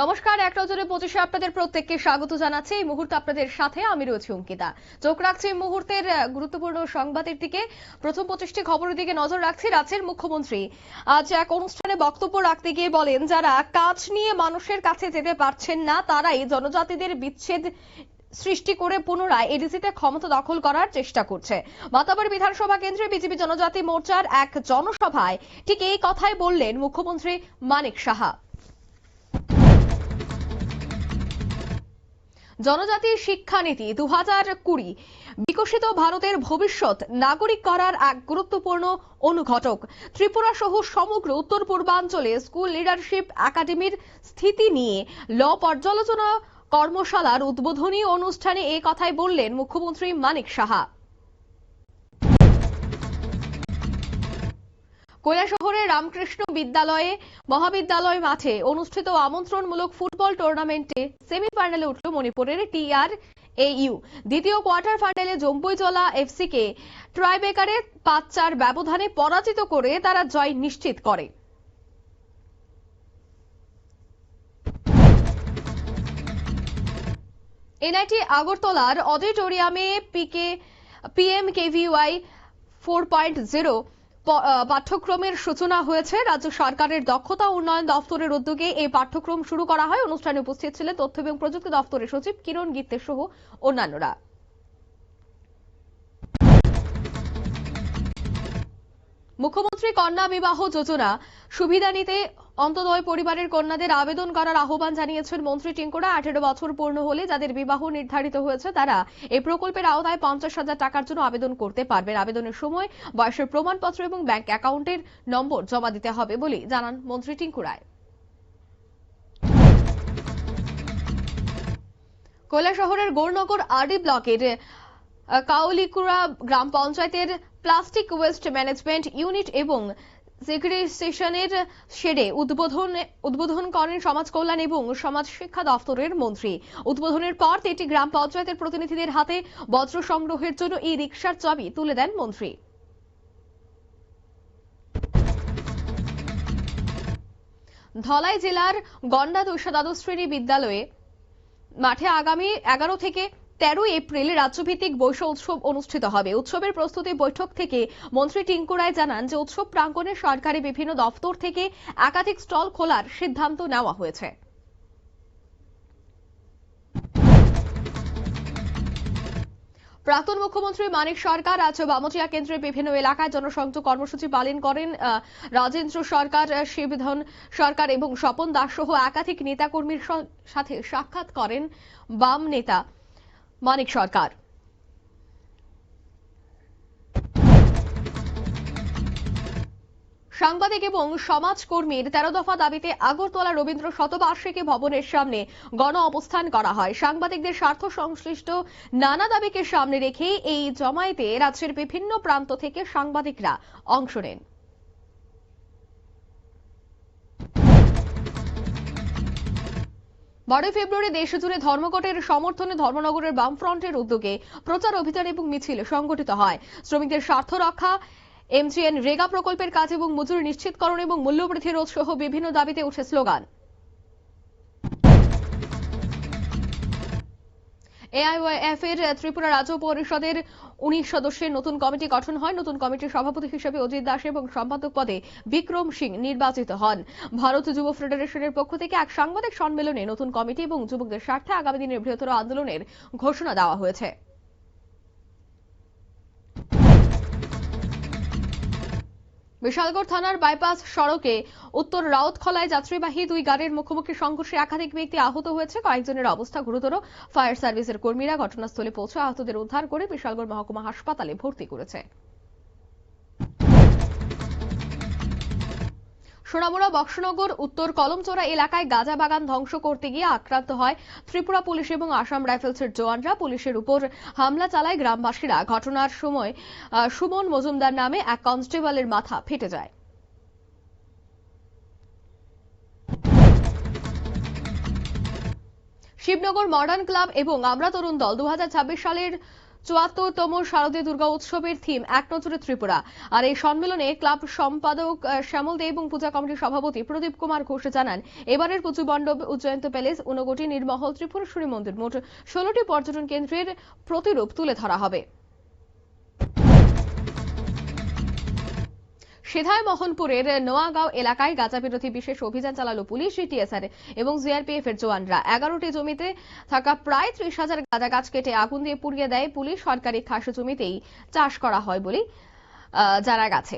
নমস্কার, এক নজরে পঁচিশে আপনাদের প্রত্যেককে স্বাগত জানাচ্ছি। এই মুহূর্তে আপনাদের সাথে আমি রয়েছি অঙ্কিতা। চোখ রাখছি মুহূর্তের গুরুত্বপূর্ণ সংবাদের দিকে। প্রথম পঁচিশটি খবরের দিকে নজর রাখছি রাজ্যের মুখ্যমন্ত্রী। আজ এক অনুষ্ঠানে বক্তব্য রাখতে গিয়ে বলেন, যারা কাজ নিয়ে মানুষের কাছে যেতে পারছেন না, তারাই জনজাতিদের বিচ্ছেদ সৃষ্টি করে পুনরায় এডিসিতে ক্ষমতা দখল করার চেষ্টা করছে। মাতাবাড়ি বিধানসভা কেন্দ্রে বিজেপি জনজাতি মোর্চার এক জনসভায় ঠিক এই কথাই বললেন মুখ্যমন্ত্রী মানিক সাহা। জনজাতি শিক্ষানীতি দু হাজার কুড়ি। বিকশিত ভারতের ভবিষ্যৎ নাগরিক করার এক গুরুত্বপূর্ণ অনুঘটক। ত্রিপুরা সহ সমগ্র উত্তর পূর্বাঞ্চলে স্কুল লিডারশিপ একাডেমির স্থিতি নিয়ে ল পর্যালোচনা কর্মশালার উদ্বোধনী অনুষ্ঠানে এ কথাই বললেন মুখ্যমন্ত্রী মানিক সাহা। কৈলাসহরের রামকৃষ্ণ বিদ্যালয়ে, মহাবিদ্যালয় মাঠে অনুষ্ঠিত আমন্ত্রণমূলক ফুটবল টুর্নামেন্টে সেমিফাইনালে উঠল মণিপুরের টিআর এইউ দ্বিতীয় কোয়ার্টার ফাইনালে জম্বুইজলা এফসিকে ট্রাইবেকারে পাঁচ চার ব্যবধানে পরাজিত করে তারা জয় নিশ্চিত করে। এনআইটি আগরতলার অডিটোরিয়ামে পিকে, PM KVY four point zero পাঠ্যক্রমের সূচনা হয়েছে। রাজ্য সরকারের দক্ষতা উন্নয়ন দপ্তরের উদ্যোগে এই পাঠ্যক্রম শুরু করা হয়। অনুষ্ঠানে উপস্থিত ছিলেন তথ্য এবং প্রযুক্তি দপ্তরের সচিব কিরণ গীতে সহ অন্যান্যরা। মুখ্যমন্ত্রী কন্যা বিবাহ যোজনা সুবিধা নিতে অন্তদয় পরিবারের কন্যাদের আবেদন করার আহ্বান জানিয়েছেন মন্ত্রী টিঙ্কুরা। আঠেরো বছর পূর্ণ হলে যাদের বিবাহ নির্ধারিত হয়েছে, তারা এই প্রকল্পের আওতায় পঞ্চাশ হাজার টাকার জন্য আবেদন করতে পারবেন। আবেদনের সময় বয়সের প্রমাণপত্র এবং ব্যাংক অ্যাকাউন্টের নম্বর জমা দিতে হবে বলে জানান মন্ত্রী টিঙ্কু রায় কৈলাসহরের গৌরনগর আরডি ব্লকের কাউলিকুড়া গ্রাম পঞ্চায়েতের প্লাস্টিক ওয়েস্ট ম্যানেজমেন্ট ইউনিট এবং সেগ্রিগেশনের শেডে উদ্বোধন উদ্বোধন করেন সমাজ কল্যাণ এবং সমাজ শিক্ষা দপ্তরের মন্ত্রী। উদ্বোধনের পর তিনটি গ্রাম পঞ্চায়েতের প্রতিনিধিদের হাতে বজ্র সংগ্রহের জন্য এই রিকশার চাবি তুলে দেন মন্ত্রী। ধলাই জেলার গন্ডা দৈশা দ্বাদশ শ্রেণি বিদ্যালয়ে মাঠে আগামী এগারো থেকে তেরো এপ্রিল রাজ্যভিত্তিক বৈশ উৎসব অনুষ্ঠিত হবে। উৎসবের প্রস্তুতি বৈঠক থেকে মন্ত্রী টিঙ্কু রায় জানান যে উৎসব প্রাঙ্গণে সরকারি বিভিন্ন দপ্তর থেকে একাধিক স্টল খোলার সিদ্ধান্ত নেওয়া হয়েছে। প্রাক্তন মুখ্যমন্ত্রী মানিক সরকার আজ বামচিয়া কেন্দ্রের বিভিন্ন এলাকায় জনসংযোগ কর্মসূচি পালন করেন। রাজেন্দ্র সরকার, শিবধন সরকার এবং স্বপন দাস সহ একাধিক নেতাকর্মীর সাথে সাক্ষাৎ করেন বাম নেতা। মানিক সরকার সাংবাদিক এবং সমাজকর্মীর তেরো দফা দাবিতে আগরতলা রবীন্দ্র শতবার্ষিকী ভবনের সামনে গণ অবস্থান করা হয়। সাংবাদিকদের স্বার্থ সংশ্লিষ্ট নানা দাবিকে সামনে রেখে এই জমায়েতে রাজ্যের বিভিন্ন প্রান্ত থেকে সাংবাদিকরা অংশ নেন। বারোই ফেব্রুয়ারি দেশজুড়ে ধর্মঘটের সমর্থনে ধর্মনগরের বামফ্রন্টের উদ্যোগে প্রচার, অভিযান এবং মিছিল সংগঠিত হয়। শ্রমিকদের স্বার্থ রক্ষা, এমজিএন রেগা প্রকল্পের কাজ এবং মজুরি নিশ্চিতকরণ এবং মূল্যবৃদ্ধি রোধ সহ বিভিন্ন দাবিতে উঠে স্লোগান। এআইওয়াইএফ এর ত্রিপুরা রাজ্য পরিষদের উনিশ সদস্যের নতুন কমিটি গঠন হয়। নতুন কমিটির সভাপতি হিসেবে অজিত দাস এবং সম্পাদক পদে বিক্রম সিং নির্বাচিত হন। ভারত যুব ফেডারেশনের পক্ষ থেকে এক সাংবাদিক সম্মেলনে নতুন কমিটি এবং যুবকদের স্বার্থে আগামী দিনের বৃহত্তর আন্দোলনের ঘোষণা দেওয়া হয়েছে। বিশালগড় থানার বাইপাস সড়কে উত্তর রাউতখলায় যাত্রীবাহী দুই গাড়ির মুখোমুখি সংঘর্ষে একাধিক ব্যক্তি আহত হয়েছে। কয়েকজনের অবস্থা গুরুতর। ফায়ার সার্ভিসের কর্মীরা ঘটনাস্থলে পৌঁছে আহতদের উদ্ধার করে বিশালগড় মহকুমা হাসপাতালে ভর্তি করেছে। সোনামুড়া বক্সনগর উত্তর কলমচোরা এলাকায় গাঁজা বাগান ধ্বংস করতে গিয়ে আক্রান্ত হয় ত্রিপুরা পুলিশ এবং আসাম রাইফেলসের জওয়ানরা। পুলিশের উপর হামলা চালায় গ্রামবাসীরা। ঘটনার সময় সুমন মজুমদার নামে এক কনস্টেবলের মাথা ফেটে যায়। শিবনগর মডার্ন ক্লাব এবং আমরা তরুণ দল দু হাজার ছাব্বিশ সালের চুয়াত্তরতম শারদীয় দুর্গা উৎসবের থিম এক নজরে ত্রিপুরা। আর এই সম্মেলনে ক্লাব সম্পাদক শ্যামল দে এবং পূজা কমিটির সভাপতি প্রদীপ কুমার ঘোষ জানান, এবারের পুজো মণ্ডপ, উজ্জয়ন্ত প্যালেস, ঊনকোটি নির্মহল ত্রিপুরেশ্বরী মন্দির। মোট ষোলোটি পর্যটন কেন্দ্রের প্রতিরূপ তুলে ধরা হবে। সিধাই মোহনপুরের নোয়াগাঁও এলাকায় গাঁজা বিরোধী বিশেষ অভিযান চালালো পুলিশ টিএসআর এবং জিআরপিএফ এর জওয়ানরা। এগারোটি জমিতে থাকা প্রায় ত্রিশ হাজার গাঁজা গাছ কেটে আগুন দিয়ে পুড়িয়ে দেয় পুলিশ। সরকারি খাস জমিতেই চাষ করা হয় বলে জানা গেছে।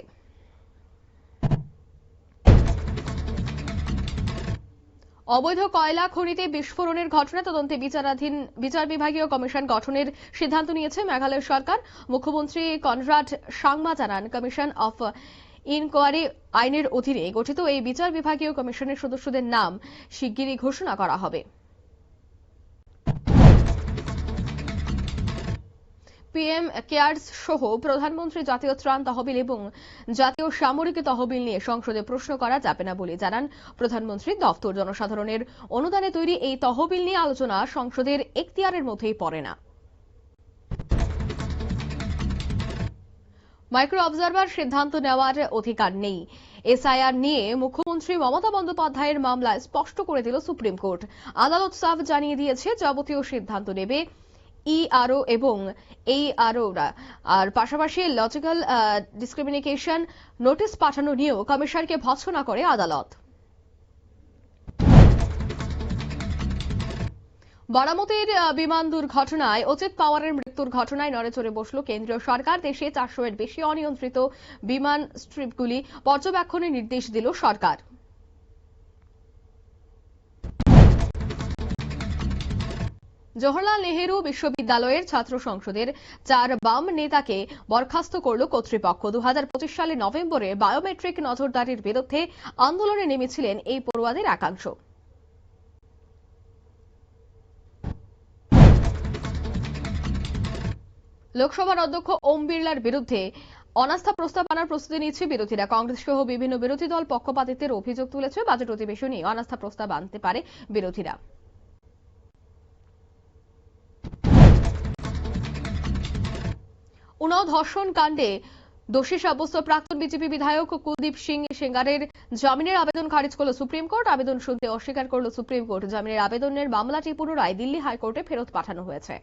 অবৈধ কয়লা খনিতে বিস্ফোরণের ঘটনা তদন্তে বিচারাধীন বিচার বিভাগীয় কমিশন গঠনের সিদ্ধান্ত নিয়েছে মেঘালয় সরকার। মুখ্যমন্ত্রী কনরাড সাংমা জানান, কমিশন অফ ইনকোয়ারি আইনের অধীনে গঠিত এই বিচার বিভাগীয় কমিশনের সদস্যদের নাম শিগগিরই ঘোষণা করা হবে। পিএম কেয়ার্স সহ প্রধানমন্ত্রী জাতীয় ত্রাণ তহবিল এবং জাতীয় সামরিক তহবিল নিয়ে সংসদে প্রশ্ন করা যাবে না বলে জানান প্রধানমন্ত্রীর দফতর জনসাধারণের অনুদানে তৈরি এই তহবিল নিয়ে আলোচনা সংসদের এখতিয়ারের মধ্যেই পড়ে না। মাইক্রো অবজারভার সিদ্ধান্ত নেওয়ার অধিকার নেই। এসআইআর নিয়ে মুখ্যমন্ত্রী মমতা বন্দ্যোপাধ্যায়ের মামলায় স্পষ্ট করে দিল সুপ্রিম কোর্ট। আদালত সাফ জানিয়ে দিয়েছে, যাবতীয় সিদ্ধান্ত নেবে ইআরও এবং এই আরওরা আর পাশাপাশি লজিক্যাল ডিসক্রিমিনেশন নোটিশ পাঠানো নিয়েও কমিশনকে ভৎসনা করে আদালত। বারামতির বিমান দুর্ঘটনায়, অজিত পাওয়ারের মৃত্যুর ঘটনায় নড়েচড়ে বসল কেন্দ্রীয় সরকার। দেশে চারশো এর বেশি অনিয়ন্ত্রিত বিমান স্ট্রিপগুলি পর্যবেক্ষণের নির্দেশ দিল সরকার। জওহরলাল নেহেরু বিশ্ববিদ্যালয়ের ছাত্র সংসদের চার বাম নেতাকে বরখাস্ত করল কর্তৃপক্ষ। দু সালে নভেম্বরে বায়োমেট্রিক নজরদারির বিরুদ্ধে আন্দোলনে নেমেছিলেন এই পড়ুয়াদের একাংশ। লোকসভার অধ্যক্ষ ওম বিড়লার বিরুদ্ধে অনাস্থা প্রস্তাব আনার প্রস্তুতি নিচ্ছে বিরোধীরা। কংগ্রেস সহ বিভিন্ন বিরোধী দল পক্ষপাতিত্বের অভিযোগ তুলেছে বাজেট অধিবেশনে অনাস্থা প্রস্তাব আনতে পারে বিরোধীরা। উনাও ধর্ষণ কাণ্ডে দোষী সাব্যস্ত প্রাক্তন বিজেপি বিধায়ক কুলদীপ সিং সেঙ্গারের জামিনের আবেদন খারিজ করল সুপ্রিম কোর্ট। আবেদন শুনতে অস্বীকার করল সুপ্রিম কোর্ট। জামিনের আবেদনের মামলাটি পুনরায় দিল্লি হাইকোর্টে ফেরত পাঠানো হয়েছে।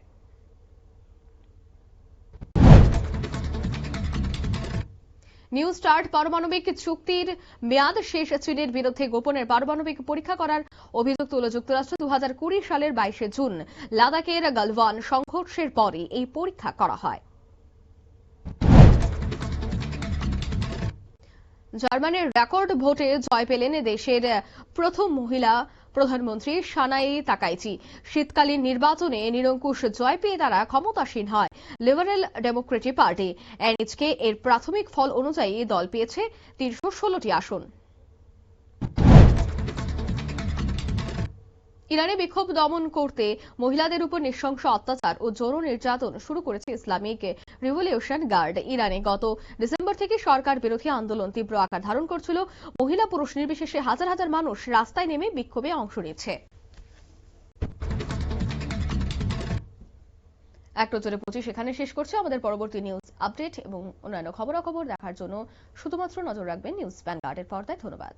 নিউ স্টার্ট পারমাণবিক চুক্তির মেয়াদ শেষ চীনের বিরুদ্ধে গোপনের পারমাণবিক পরীক্ষা করার অভিযোগ তুলল যুক্তরাষ্ট্র দু হাজার কুড়ি সালের বাইশে জুন। লাদাখের গালওয়ান সংঘর্ষের পরে এই পরীক্ষা করা হয়। জার্মানির রেকর্ড ভোটে জয় পেলেন দেশের প্রথম মহিলা প্রধানমন্ত্রী সানাই তাকাইচি। শীতকালীন নির্বাচনে নিরঙ্কুশ জয় পেয়ে তারা ক্ষমতাসীন হয়। লিবারেল ডেমোক্রেটিক পার্টি, এনএইচকে, এর প্রাথমিক ফল অনুযায়ী দল পেয়েছে তিনশো ষোলোটি আসন। ইরানে বিক্ষোভ দমন করতে মহিলাদের উপর নৃশংস অত্যাচার ও যৌন নির্যাতন শুরু করেছে ইসলামিক রিভলিউশন গার্ড। ইরানে গত ডিসেম্বর থেকে সরকার বিরোধী আন্দোলন তীব্র আকার ধারণ করছিল। মহিলা পুরুষ নির্বিশেষে হাজার হাজার মানুষ রাস্তায় নেমে বিক্ষোভে অংশ নিচ্ছে। এক নজরে পঁচিশ এখানে শেষ করছে আমাদের পরবর্তী নিউজ আপডেট এবং অন্যান্য খবরাখবর দেখার জন্য শুধুমাত্র নজর রাখবেন নিউজ ভ্যানগার্ডের পর্দায়। ধন্যবাদ।